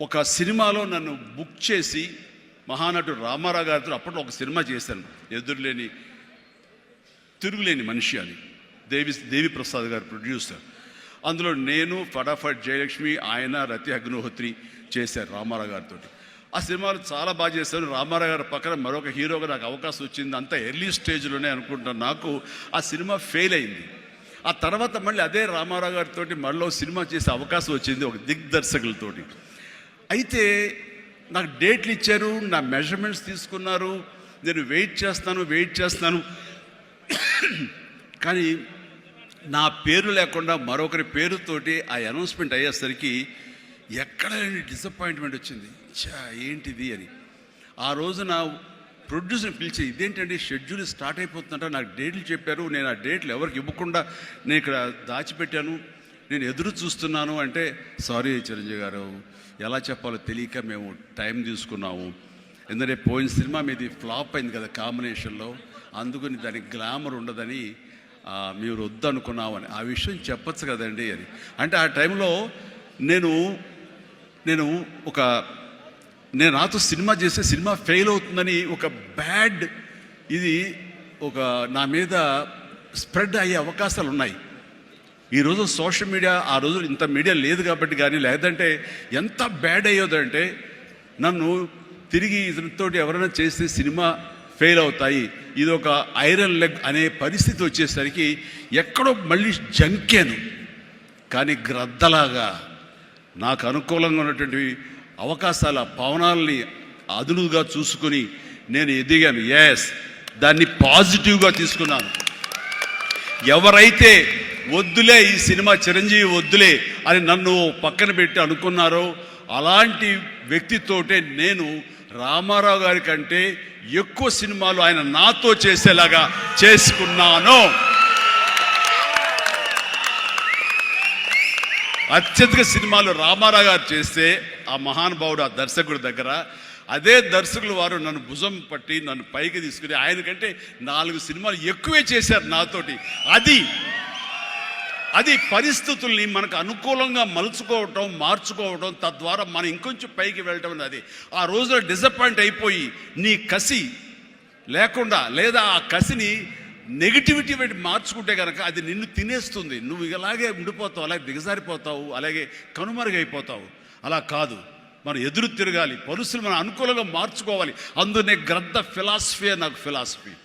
ఒక సినిమాలో నన్ను బుక్ చేసి మహానటుడు రామారావు గారితో అప్పట్లో ఒక సినిమా చేశాను. ఎదురులేని తిరుగులేని మనిషి అని దేవి దేవి ప్రసాద్ గారు ప్రొడ్యూసర్. అందులో నేను ఫటాఫట్ జయలక్ష్మి ఆయన రతి అగ్నిహోత్రి చేశారు రామారావు గారితో ఆ సినిమాలు చాలా బాగా చేశాను రామారావు గారి పక్కన మరొక హీరోగా నాకు అవకాశం వచ్చింది. అంత ఎర్లీ స్టేజ్లోనే అనుకుంటాను నాకు ఆ సినిమా ఫెయిల్ అయింది. ఆ తర్వాత మళ్ళీ అదే రామారావు గారితో మళ్ళీ సినిమా చేసే అవకాశం వచ్చింది. ఒక దిగ్దర్శకులతోటి. అయితే నాకు డేట్లు ఇచ్చారు నా మెజర్మెంట్స్ తీసుకున్నారు నేను వెయిట్ చేస్తాను వెయిట్ చేస్తాను. కానీ నా పేరు లేకుండా మరొకరి పేరుతోటి ఆ అనౌన్స్మెంట్ అయ్యేసరికి ఎక్కడ డిసప్పాయింట్మెంట్ వచ్చింది. చా ఏంటిది అని. ఆ రోజున ప్రొడ్యూసర్ పిలిచి ఇదేంటండి షెడ్యూల్ స్టార్ట్ అయిపోతుందంట నాకు డేట్లు చెప్పారు నేను ఆ డేట్లు ఎవరికి ఇవ్వకుండా నేను ఇక్కడ దాచిపెట్టాను నేను ఎదురు చూస్తున్నాను అంటే సారీ చిరంజీవి గారు ఎలా చెప్పాలో తెలియక మేము టైం తీసుకున్నాము. ఎందుకంటే పోయిన సినిమా మీది ఫ్లాప్ అయింది కదా కాంబినేషన్లో. అందుకని దానికి గ్లామర్ ఉండదని మీరు వద్దనుకున్నామని ఆ విషయం చెప్పచ్చు కదండి అని. అంటే ఆ టైంలో నేను నేను ఒక నేను నాతో సినిమా చేస్తే సినిమా ఫెయిల్ అవుతుందని ఒక బ్యాడ్ ఇది ఒక నా మీద స్ప్రెడ్ అయ్యే అవకాశాలు ఉన్నాయి ఈరోజు సోషల్ మీడియా ఆ రోజు ఇంత మీడియా లేదు కాబట్టి కానీ లేదంటే ఎంత బ్యాడ్ అయ్యేదంటే నన్ను తిరిగి ఇతనితోటి ఎవరైనా చేస్తే సినిమా ఫెయిల్ అవుతాయి. ఇది ఒక ఐరన్ లెగ్ అనే పరిస్థితి వచ్చేసరికి ఎక్కడో మళ్ళీ జంకాను. కానీ గ్రద్దలాగా నాకు అనుకూలంగా ఉన్నటువంటి అవకాశాల పవనాల్ని అదునుగా చూసుకుని నేను ఎదిగాను. ఎస్ దాన్ని పాజిటివ్గా తీసుకున్నాను. ఎవరైతే వద్దులే ఈ సినిమా చిరంజీవి వద్దులే అని నన్ను పక్కన పెట్టి అనుకున్నారో అలాంటి వ్యక్తితోటే నేను రామారావు గారి కంటే ఎక్కువ సినిమాలు ఆయన నాతో చేసేలాగా చేసుకున్నాను. అత్యధిక సినిమాలు రామారావు గారు చేస్తే ఆ మహానుభావుడు ఆ దర్శకుడి దగ్గర అదే దర్శకులు వారు నన్ను భుజం పట్టి నన్ను పైకి తీసుకుని ఆయనకంటే నాలుగు సినిమాలు ఎక్కువే చేశారు నాతోటి. అది అది పరిస్థితుల్ని మనకు అనుకూలంగా మలుచుకోవటం మార్చుకోవటం తద్వారా మనం ఇంకొంచెం పైకి వెళ్ళటం అనేది. ఆ రోజున డిసప్పాయింట్ అయిపోయి నీ కసి లేకుండా లేదా ఆ కసిని నెగిటివిటీ పెట్టి మార్చుకుంటే కనుక అది నిన్ను తినేస్తుంది. నువ్వు ఇలాగే ఉండిపోతావు అలాగే దిగజారిపోతావు అలాగే కనుమరుగైపోతావు. అలా కాదు. మనం ఎదురు తిరగాలి. పరిస్థితులు మనం అనుకూలంగా మార్చుకోవాలి. అందునే గ్రద్ద ఫిలాసఫీ నాకు ఫిలాసఫీ